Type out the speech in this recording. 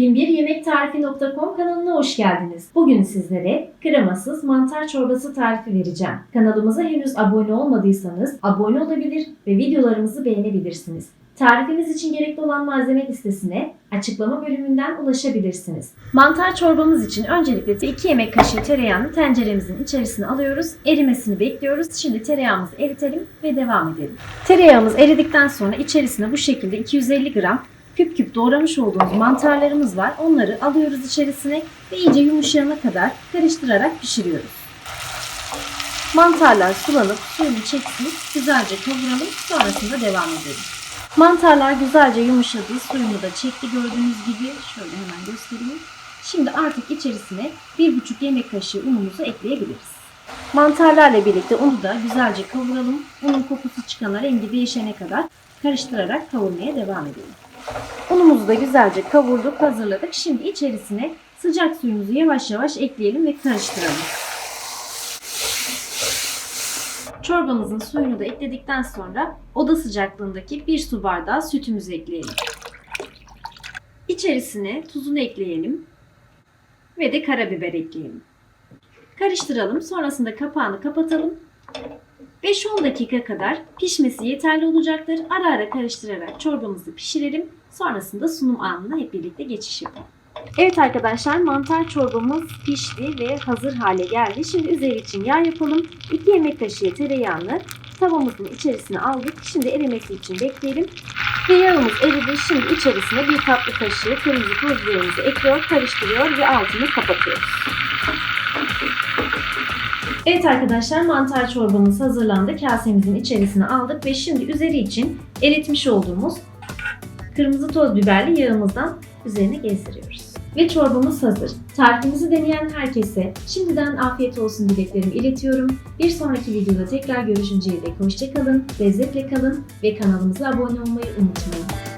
binbiryemekTarifi.com kanalına hoş geldiniz. Bugün sizlere kremasız mantar çorbası tarifi vereceğim. Kanalımıza henüz abone olmadıysanız abone olabilir ve videolarımızı beğenebilirsiniz. Tarifimiz için gerekli olan malzeme listesine açıklama bölümünden ulaşabilirsiniz. Mantar çorbamız için öncelikle 2 yemek kaşığı tereyağını tenceremizin içerisine alıyoruz. Erimesini bekliyoruz. Şimdi tereyağımızı eritelim ve devam edelim. Tereyağımız eridikten sonra içerisine bu şekilde 250 gram küp küp doğramış olduğumuz mantarlarımız var. Onları alıyoruz içerisine ve iyice yumuşayana kadar karıştırarak pişiriyoruz. Mantarlar sulanıp suyunu çeksin, güzelce kavuralım, sonrasında devam edelim. Mantarlar güzelce yumuşadı, suyunu da çekti gördüğünüz gibi. Şöyle hemen göstereyim. Şimdi artık içerisine 1,5 yemek kaşığı unumuzu ekleyebiliriz. Mantarlarla birlikte unu da güzelce kavuralım. Unun kokusu çıkana, rengi değişene kadar karıştırarak kavurmaya devam edelim. Unumuzu da güzelce kavurduk, hazırladık. Şimdi içerisine sıcak suyumuzu yavaş yavaş ekleyelim ve karıştıralım. Çorbamızın suyunu da ekledikten sonra oda sıcaklığındaki bir su bardağı sütümüzü ekleyelim. İçerisine tuzunu ekleyelim ve de karabiber ekleyelim. Karıştıralım. Sonrasında kapağını kapatalım. 5-10 dakika kadar pişmesi yeterli olacaktır. Ara ara karıştırarak çorbamızı pişirelim. Sonrasında sunum anına hep birlikte geçiş yapalım. Evet arkadaşlar mantar çorbamız pişti ve hazır hale geldi. Şimdi üzeri için yağ yapalım. 2 yemek kaşığı tereyağını tavamızın içerisine aldık. Şimdi erimesi için bekleyelim. Ve yağımız eridi. Şimdi içerisine bir tatlı kaşığı kırmızı toz biberimizi ekliyor, karıştırıyor ve altını kapatıyoruz. Evet arkadaşlar mantar çorbamız hazırlandı. Kasemizin içerisine aldık ve şimdi üzeri için eritmiş olduğumuz kırmızı toz biberli yağımızdan üzerine gezdiriyoruz. Ve çorbamız hazır. Tarifimizi deneyen herkese şimdiden afiyet olsun dileklerimi iletiyorum. Bir sonraki videoda tekrar görüşünceye dek hoşçakalın, lezzetle kalın ve kanalımıza abone olmayı unutmayın.